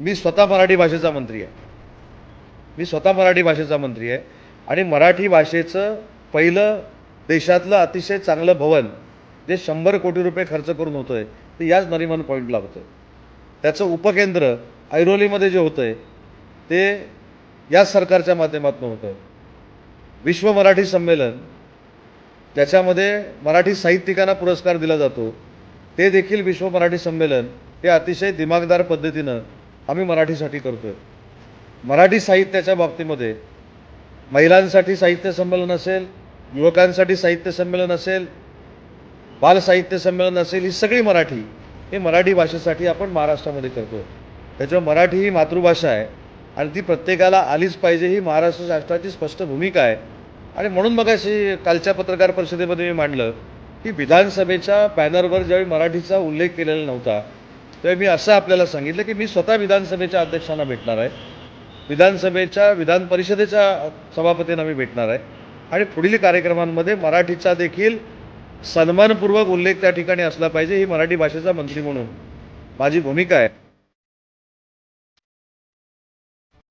मी स्वतः मराठी भाषेचा मंत्री आहे. मी स्वतः मराठी भाषेचा मंत्री आहे. आणि मराठी भाषेचं पहिलं देशातलं अतिशय चांगलं भवन जे शंभर कोटी रुपये खर्च करून होतं आहे ते याच नरिमन पॉईंटला होतं आहे त्याचं उपकेंद्र ऐरोलीमध्ये जे होतं आहे ते याच सरकारच्या माध्यमातून होतं आहे विश्व मराठी संमेलन त्याच्यामध्ये मराठी साहित्यिकांना पुरस्कार दिला जातो. ते देखील विश्व मराठी संमेलन हे अतिशय दिमागदार पद्धतीनं आम्ही मराठीसाठी करतो आहे मराठी साहित्याच्या बाबतीमध्ये महिलांसाठी साहित्य संमेलन असेल युवकांसाठी साहित्य संमेलन असेल बाल साहित्य संमेलन असेल ही सगळी मराठी हे मराठी भाषेसाठी आपण महाराष्ट्रामध्ये करतो त्याच्यामुळे मराठी ही मातृभाषा आहे आणि ती प्रत्येकाला आलीच पाहिजे ही महाराष्ट्र शास्त्राची स्पष्ट भूमिका आहे. आणि म्हणून मग अशी कालच्या पत्रकार परिषदेमध्ये मी मांडलं की विधानसभेच्या बॅनरवर ज्यावेळी मराठीचा उल्लेख केलेला नव्हता तर मी असं आपल्याला सांगितलं की मी स्वतः विधानसभेच्या अध्यक्षांना भेटणार आहे. विधानसभेच्या विधान परिषदेच्या सभापतींना मी भेटणार आहे. आणि पुढील कार्यक्रमांमध्ये मराठीचा देखील सन्मानपूर्वक उल्लेख त्या ठिकाणी असला पाहिजे ही मराठी भाषेचा मंत्री म्हणून माझी भूमिका आहे.